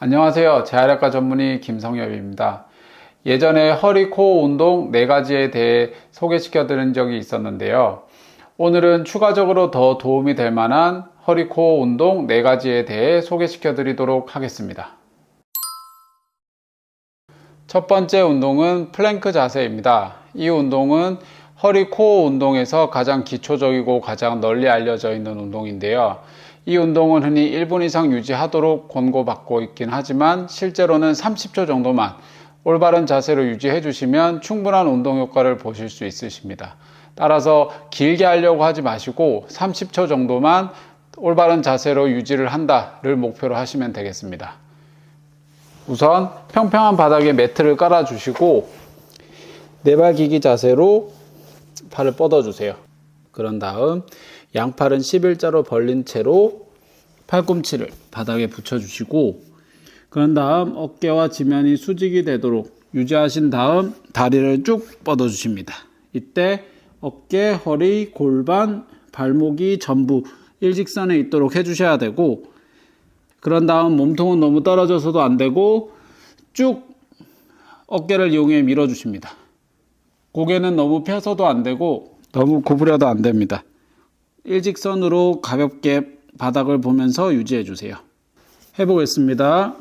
안녕하세요. 재활약과 전문의 김성엽입니다. 예전에 허리, 코 운동 4가지에 대해 소개시켜 드린 적이 있었는데요. 오늘은 추가적으로 더 도움이 될 만한 허리, 코 운동 4가지에 대해 소개시켜 드리도록 하겠습니다. 첫 번째 운동은 플랭크 자세입니다. 이 운동은 허리, 코 운동에서 가장 기초적이고 가장 널리 알려져 있는 운동인데요. 이 운동은 흔히 1분 이상 유지하도록 권고받고 있긴 하지만 실제로는 30초 정도만 올바른 자세로 유지해 주시면 충분한 운동 효과를 보실 수 있으십니다. 따라서 길게 하려고 하지 마시고 30초 정도만 올바른 자세로 유지를 한다를 목표로 하시면 되겠습니다. 우선 평평한 바닥에 매트를 깔아 주시고 네발기기 자세로 팔을 뻗어 주세요. 그런 다음 양팔은 11자로 벌린 채로 팔꿈치를 바닥에 붙여주시고 그런 다음 어깨와 지면이 수직이 되도록 유지하신 다음 다리를 쭉 뻗어주십니다. 이때 어깨, 허리, 골반, 발목이 전부 일직선에 있도록 해주셔야 되고 그런 다음 몸통은 너무 떨어져서도 안 되고 쭉 어깨를 이용해 밀어주십니다. 고개는 너무 펴서도 안 되고 너무 구부려도 안 됩니다. 일직선으로 가볍게 바닥을 보면서 유지해 주세요. 해보겠습니다.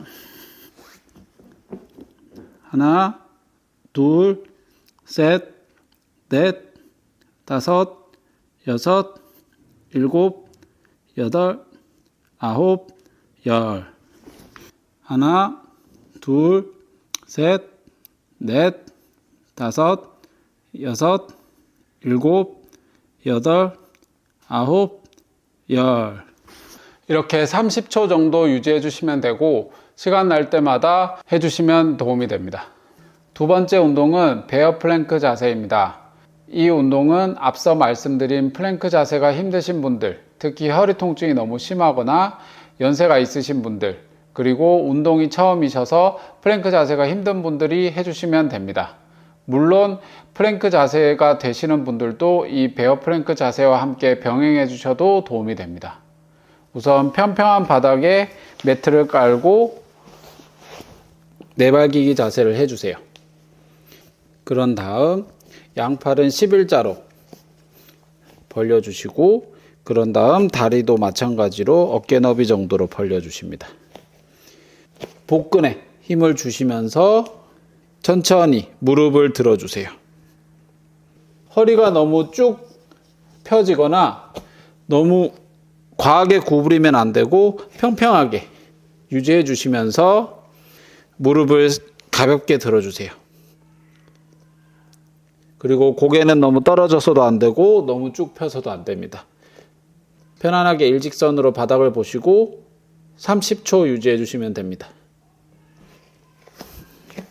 하나, 둘, 셋, 넷, 다섯, 여섯, 일곱, 여덟, 아홉, 열. 하나, 둘, 셋, 넷, 다섯, 여섯, 일곱, 여덟, 아홉, 열. 이렇게 30초 정도 유지해 주시면 되고 시간 날 때마다 해 주시면 도움이 됩니다. 두 번째 운동은 베어 플랭크 자세입니다. 이 운동은 앞서 말씀드린 플랭크 자세가 힘드신 분들, 특히 허리 통증이 너무 심하거나 연세가 있으신 분들, 그리고 운동이 처음이셔서 플랭크 자세가 힘든 분들이 해주시면 됩니다. 물론 플랭크 자세가 되시는 분들도 이 베어 플랭크 자세와 함께 병행해 주셔도 도움이 됩니다. 우선 평평한 바닥에 매트를 깔고 네발기기 자세를 해주세요. 그런 다음 양팔은 11자로 벌려주시고 그런 다음 다리도 마찬가지로 어깨 너비 정도로 벌려주십니다. 복근에 힘을 주시면서 천천히 무릎을 들어주세요. 허리가 너무 쭉 펴지거나 너무 과하게 구부리면 안 되고 평평하게 유지해 주시면서 무릎을 가볍게 들어주세요. 그리고 고개는 너무 떨어져서도 안 되고 너무 쭉 펴서도 안 됩니다. 편안하게 일직선으로 바닥을 보시고 30초 유지해 주시면 됩니다.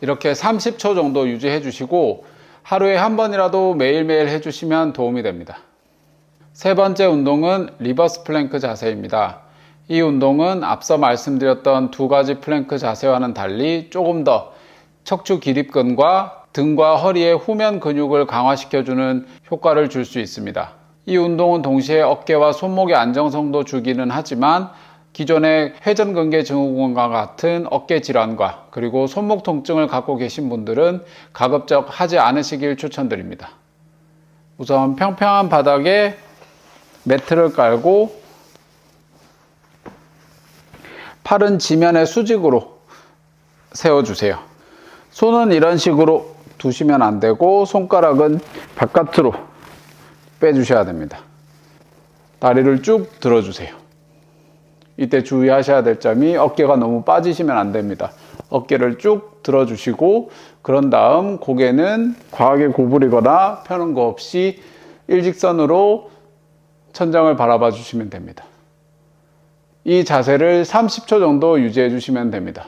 이렇게 30초 정도 유지해 주시고 하루에 한 번이라도 매일매일 해 주시면 도움이 됩니다. 세 번째 운동은 리버스 플랭크 자세입니다. 이 운동은 앞서 말씀드렸던 두 가지 플랭크 자세와는 달리 조금 더 척추 기립근과 등과 허리의 후면 근육을 강화시켜주는 효과를 줄 수 있습니다. 이 운동은 동시에 어깨와 손목의 안정성도 주기는 하지만 기존의 회전근개 증후군과 같은 어깨 질환과 그리고 손목 통증을 갖고 계신 분들은 가급적 하지 않으시길 추천드립니다. 우선 평평한 바닥에 매트를 깔고 팔은 지면에 수직으로 세워주세요. 손은 이런 식으로 두시면 안 되고 손가락은 바깥으로 빼주셔야 됩니다. 다리를 쭉 들어주세요. 이때 주의하셔야 될 점이 어깨가 너무 빠지시면 안 됩니다. 어깨를 쭉 들어주시고 그런 다음 고개는 과하게 구부리거나 펴는 거 없이 일직선으로 천장을 바라봐 주시면 됩니다. 이 자세를 30초 정도 유지해 주시면 됩니다.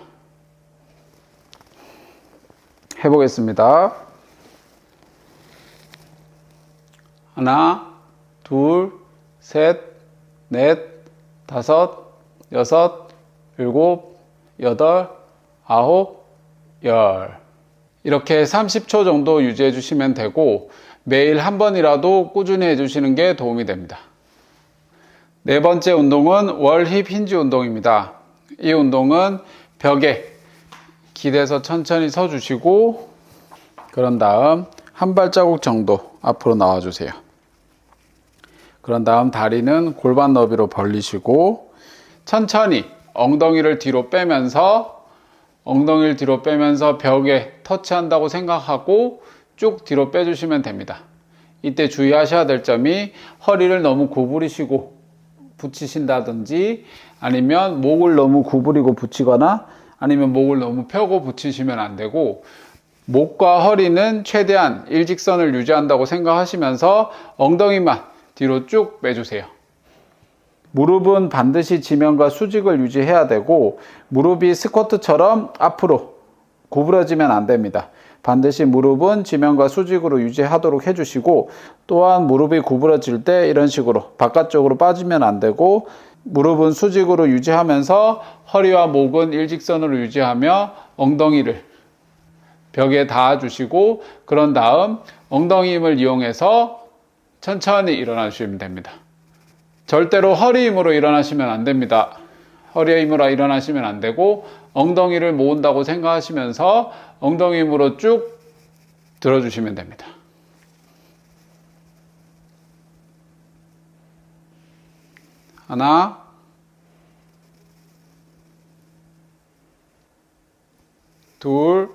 해보겠습니다. 하나, 둘, 셋, 넷, 다섯, 여섯, 일곱, 여덟, 아홉, 열. 이렇게 30초 정도 유지해 주시면 되고 매일 한 번이라도 꾸준히 해 주시는 게 도움이 됩니다. 네 번째 운동은 월힙 힌지 운동입니다. 이 운동은 벽에 기대서 천천히 서 주시고 그런 다음 한 발자국 정도 앞으로 나와 주세요. 그런 다음 다리는 골반 너비로 벌리시고 천천히 엉덩이를 뒤로 빼면서 엉덩이를 뒤로 빼면서 벽에 터치한다고 생각하고 쭉 뒤로 빼주시면 됩니다. 이때 주의하셔야 될 점이 허리를 너무 구부리시고 붙이신다든지 아니면 목을 너무 구부리고 붙이거나 아니면 목을 너무 펴고 붙이시면 안 되고 목과 허리는 최대한 일직선을 유지한다고 생각하시면서 엉덩이만 뒤로 쭉 빼주세요. 무릎은 반드시 지면과 수직을 유지해야 되고 무릎이 스쿼트처럼 앞으로 구부러지면 안 됩니다. 반드시 무릎은 지면과 수직으로 유지하도록 해주시고 또한 무릎이 구부러질 때 이런 식으로 바깥쪽으로 빠지면 안 되고 무릎은 수직으로 유지하면서 허리와 목은 일직선으로 유지하며 엉덩이를 벽에 닿아주시고 그런 다음 엉덩이 힘을 이용해서 천천히 일어나 주시면 됩니다. 절대로 허리 힘으로 일어나시면 안 됩니다. 허리 힘으로 일어나시면 안 되고 엉덩이를 모은다고 생각하시면서 엉덩이 힘으로 쭉 들어주시면 됩니다. 하나, 둘,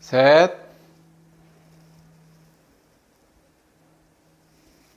셋,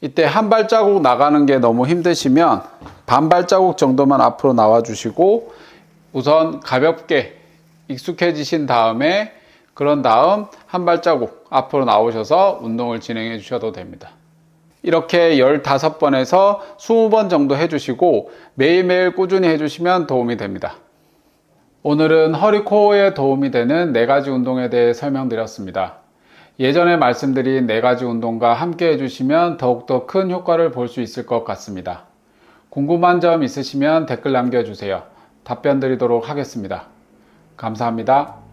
이때 한 발자국 나가는 게 너무 힘드시면 반 발자국 정도만 앞으로 나와 주시고 우선 가볍게 익숙해지신 다음에 그런 다음 한 발자국 앞으로 나오셔서 운동을 진행해 주셔도 됩니다. 이렇게 15번에서 20번 정도 해주시고 매일매일 꾸준히 해주시면 도움이 됩니다. 오늘은 허리 코어에 도움이 되는 네 가지 운동에 대해 설명드렸습니다. 예전에 말씀드린 네 가지 운동과 함께 해주시면 더욱더 큰 효과를 볼 수 있을 것 같습니다. 궁금한 점 있으시면 댓글 남겨주세요. 답변 드리도록 하겠습니다. 감사합니다.